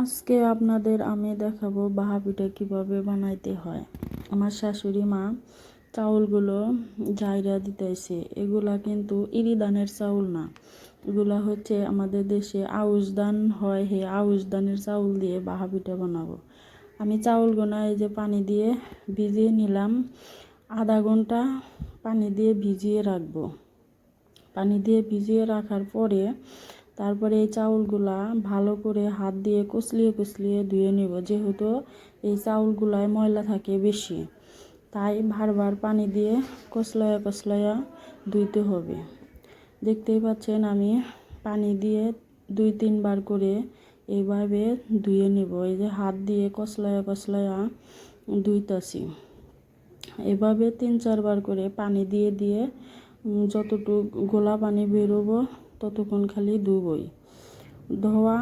আজকে আপনাদের আমি দেখাবো বাহা পিঠা কীভাবে বানাইতে হয়। আমার শাশুড়ি মা চাউলগুলো জাইরা দিতেছে। এগুলা কিন্তু ইরি ধানের চাউল না। এগুলা হচ্ছে আমাদের দেশে আউশ ধান হয় হে আউশ ধানের চাউল দিয়ে বাহা পিঠা বানাবো। আমি চাউলগুলো এই যে পানি দিয়ে ভিজিয়ে নিলাম। আধা ঘণ্টা পানি দিয়ে ভিজিয়ে রাখব। পানি দিয়ে ভিজিয়ে রাখার পরে তারপরে এই চাউলগুলা ভালো করে হাত দিয়ে কুচলিয়ে কুচলিয়ে ধুয়ে নেব, যেহেতু এই চাউলগুলায় ময়লা থাকে বেশি। তাই বারবার পানি দিয়ে কচলায়া কচলায়া ধুইতে হবে। দেখতেই পাচ্ছেন আমি পানি দিয়ে দুই তিনবার করে এইভাবে ধুয়ে নেব, এই যে হাত দিয়ে কচলায়া কচলায়া ধুইতাছি। এভাবে তিন চারবার করে পানি দিয়ে দিয়ে যতটুকু গোলা পানি বেরোবো ততক্ষণ খালি ধুবই। ধোয়া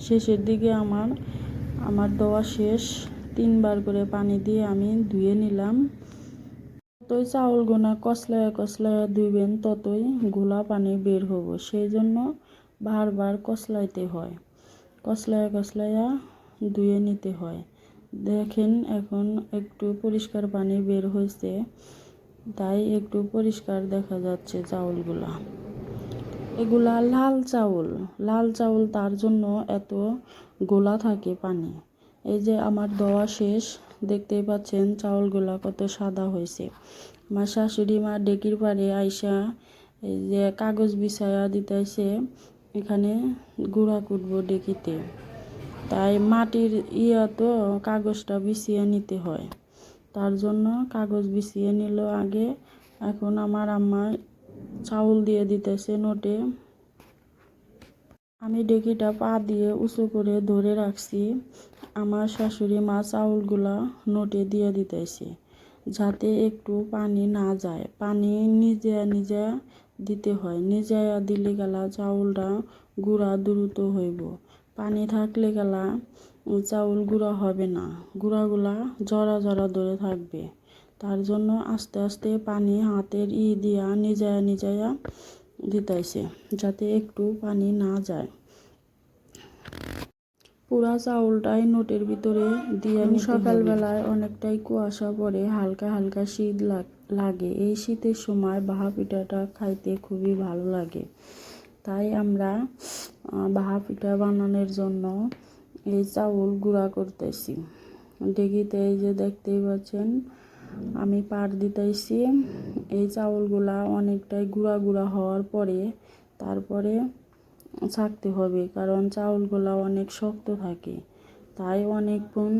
শেষের দিকে আমার আমার ধোয়া শেষ। তিনবার করে পানি দিয়ে আমি ধুয়ে নিলাম। যতই চাউল গোনা কসলায় কসলায় ধুইবেন, ততই গোলা পানি বের হব। সেই জন্য বারবার কসলাইতে হয়। কসলায় কসলাইয়া ধুয়ে নিতে হয়। দেখেন এখন একটু পরিষ্কার পানি বের হয়েছে তাই একটু পরিষ্কার দেখা যাচ্ছে চাউলগুলা। এগুলা লাল চাউল। লাল চাউল তার জন্য এত গোলা থাকে পানি। এই যে আমার দেওয়া শেষ, দেখতেই পাচ্ছেন চাউলগুলা কত সাদা হয়েছে। আমার শাশুড়ি মা ডেকির পারে আইসা এই যে কাগজ বিছায়া দিতেছে এখানে গুঁড়া কুটবো ডেকিতে। তাই মাটির ইয়া তো কাগজটা বিছিয়ে নিতে হয়। তার জন্য কাগজ বিছিয়ে নিল আগে। এখন আমার আম্মা চাউল দিয়ে দিতেছে নোটে। আমি ডেকিটা পা দিয়ে উঁচু করে ধরে রাখছি। আমার শাশুড়ি মা চাউলগুলা নোটে দিয়ে দিতেছে, যাতে একটু পানি না যায়। পানি নিজে নিজে দিতে হয়, নিজে দিলে গেলা চাউলটা গুঁড়া দ্রুত হইব। পানি থাকলে গেলা চাউল গুঁড়া হবে না, গুঁড়াগুলা জরা জরা ধরে থাকবে। তার জন্য আস্তে আস্তে পানি হাতের ই দিয়া নিজায়া নিজায়া দিতেছে যাতে একটু পানি না যায়। পুরা চাউলটাই নোটের ভিতরে দিয়ে সকালবেলায় অনেকটাই কুয়াশা পড়ে হালকা হালকা শীত লাগে এই শীতের সময় বাহা পিঠাটা খাইতে খুবই ভালো লাগে। তাই আমরা বাহা পিঠা বানানোর জন্য এই চাউল গুঁড়া করতেছি। ডেগিতে এই যে দেখতেই পাচ্ছেন আমি পাট দিতেছি এই চাউলগুলা অনেকটাই গুঁড়া গুঁড়া হওয়ার পরে তারপরে ছাকতে হবে, কারণ চাউলগুলা অনেক শক্ত থাকে, তাই অনেকক্ষণ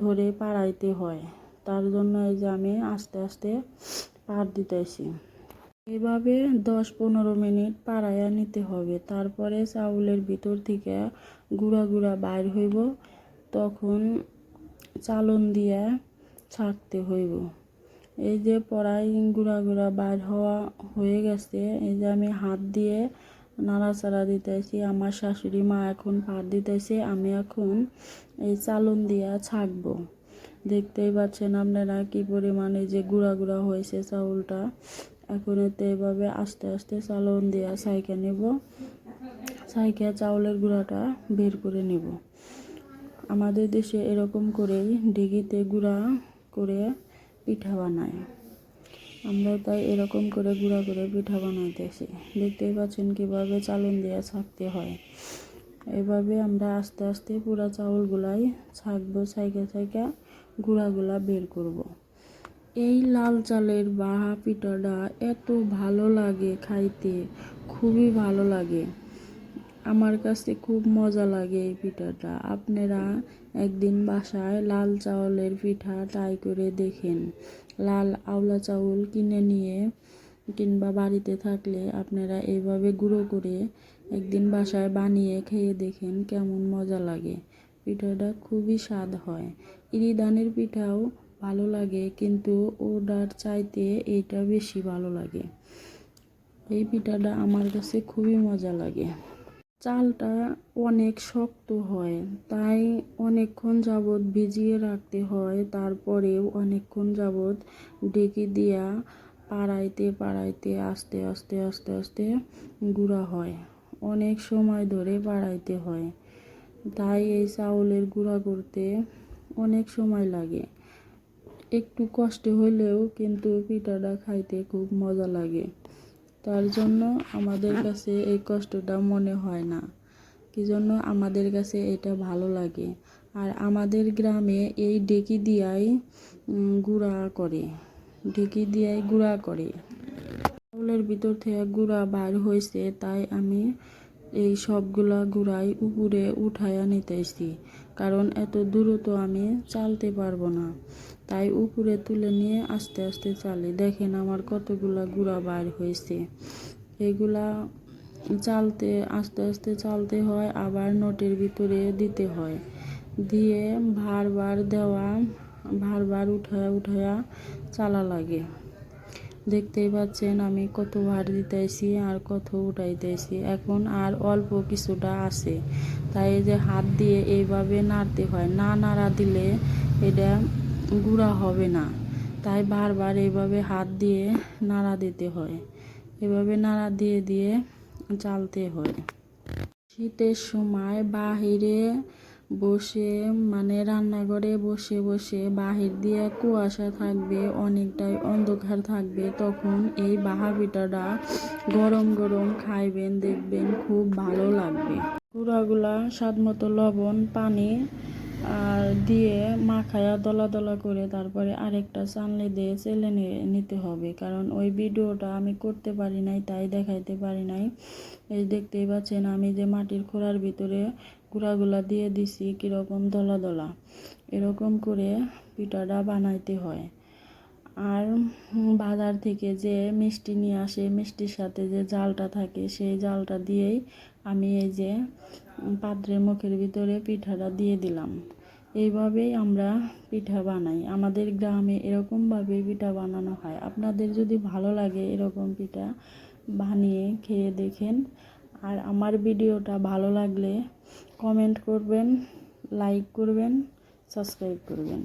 ধরে পাড়াইতে হয়। তার জন্য এই যে আমি আস্তে আস্তে পাট দিতেছি এভাবে দশ পনেরো মিনিট পাড়াইয়া নিতে হবে, তারপরে চাউলের ভিতর থেকে গুঁড়া গুঁড়া বাইর হইব। তখন চালন দিয়ে ছাকতে হইব। এই যে পড়াই গুঁড়া গুঁড়া বাইর হওয়া হয়ে গেছে, এই যে আমি হাত দিয়ে নাড়াচাড়া দিতেছি, আমার শাশুড়ি মা এখন পাট দিতেছে, আমি এখন এই চালন দিয়া ছাকবো। দেখতেই পাচ্ছেন আপনারা কি পরিমাণে যে গুঁড়া গুঁড়া হয়েছে চাউলটা। এখন এতে এভাবে আস্তে আস্তে চালন দিয়া ছাইকে নেব সাইকে চাউলের গুঁড়াটা বের করে নেব। আমাদের দেশে এরকম করেই ডিগিতে গুঁড়া করে পিঠা বানায়। আমরা তাই এরকম করে গুঁড়া করে পিঠা বানাইতেছি দেখতেই পাচ্ছেন কীভাবে চালন দিয়ে ছাকতে হয়। এভাবে আমরা আস্তে আস্তে পুরা চাউলগুলাই ছাকবো, ছাইকা ছাইকা গুঁড়াগুলা বের করব। এই লাল চালের বাহা পিঠাটা এত ভালো লাগে খাইতে, খুবই ভালো লাগে। আমার কাছে খুব মজা লাগে এই পিঠাটা। আপনারা একদিন বাসায় লাল চাউলের পিঠা ট্রাই করে দেখেন। লাল আওলা চাউল কিনে নিয়ে কিংবা বাড়িতে থাকলে আপনারা এইভাবে গুঁড়ো করে একদিন বাসায় বানিয়ে খেয়ে দেখেন কেমন মজা লাগে। পিঠাটা খুবই স্বাদ হয়। ইরি ধানের পিঠাও ভালো লাগে, কিন্তু ওটার চাইতে এইটা বেশি ভালো লাগে। এই পিঠাটা আমার কাছে খুবই মজা লাগে। চালটা অনেক শক্ত হয়, তাই অনেকক্ষণ যাবৎ ভিজিয়ে রাখতে হয়, তারপরেও অনেকক্ষণ যাবৎ ডেকে দিয়া পাড়াইতে পাড়াইতে আস্তে আস্তে আস্তে আস্তে গুঁড়া হয়, অনেক সময় ধরে পাড়াইতে হয়। তাই এই চাউলের গুঁড়া করতে অনেক সময় লাগে। একটু কষ্ট হলেও কিন্তু পিঠাটা খাইতে খুব মজা লাগে। তার জন্য আমাদের কাছে এই কষ্টটা মনে হয় না। কি জন্য আমাদের কাছে এটা ভালো লাগে? আর আমাদের গ্রামে এই ডেকি দিয়াই গুঁড়া করে। ডেকি দিয়াই গুঁড়া করে। চাউলের ভিতর থেকে গুঁড়া বার হয়েছে, তাই আমি এই সবগুলা গুঁড়াই উপরে উঠাইয়া নিতেছি কারণ এত দ্রুত আমি চালতে পারব না। তাই উপরে তুলে নিয়ে আস্তে আস্তে চালি। দেখেন আমার কতগুলা গুঁড়া বার হয়েছে। এগুলা চালতে, আস্তে আস্তে চালতে হয়, আবার নোটের ভিতরে দিতে হয়। দিয়ে বারবার দেওয়া, বারবার উঠায়া উঠায়া চালা লাগে। দেখতেই পাচ্ছেন আমি কত ভার দিতেছি আর কত উঠাইতেছি এখন আর অল্প কিছুটা আছে। তাই যে হাত দিয়ে এইভাবে নাড়তে হয়, না নাড়া দিলে এটা গুঁড়া হবে না। তাই বারবার এইভাবে হাত দিয়ে নাড়া দিতে হয়। এভাবে নাড়া দিয়ে দিয়ে চালতে হয়। শীতের সময় বাহিরে বসে মানে রান্নাঘরে বসে বসে বাহির দিয়ে কুয়াশা থাকবে, অনেকটাই অন্ধকার থাকবে। তখন এই বাহা পিঠাটা গরম গরম খাইবেন, দেখবেন খুব ভালো লাগবে। গুঁড়াগুলা স্বাদ মতো লবণ, পানি, আর দিয়ে মাখায়া দলা দলা করে তারপরে আরেকটা চালনি দিয়ে চেলে নিতে হবে। কারণ ওই ভিডিওটা আমি করতে পারি নাই, তাই দেখাইতে পারি নাই। এই দেখতেই পাচ্ছেন আমি যে মাটির খোড়ার ভিতরে গুঁড়াগুলা দিয়ে দিছি কীরকম দলা দলা এরকম করে পিঠাটা বানাইতে হয়। আর বাজার থেকে যে মিষ্টি নিয়ে আসে, মিষ্টির সাথে যে জালটা থাকে, সেই জালটা দিয়েই আমি এই যে পাত্রের মুখের ভিতরে পিঠাটা দিয়ে দিলাম। এইভাবেই আমরা পিঠা বানাই। আমাদের গ্রামে এরকমভাবে পিঠা বানানো হয়। আপনাদের যদি ভালো লাগে এরকম পিঠা বানিয়ে খেয়ে দেখেন। আর আমার ভিডিওটা ভালো লাগলে কমেন্ট করবেন লাইক করবেন সাবস্ক্রাইব করবেন।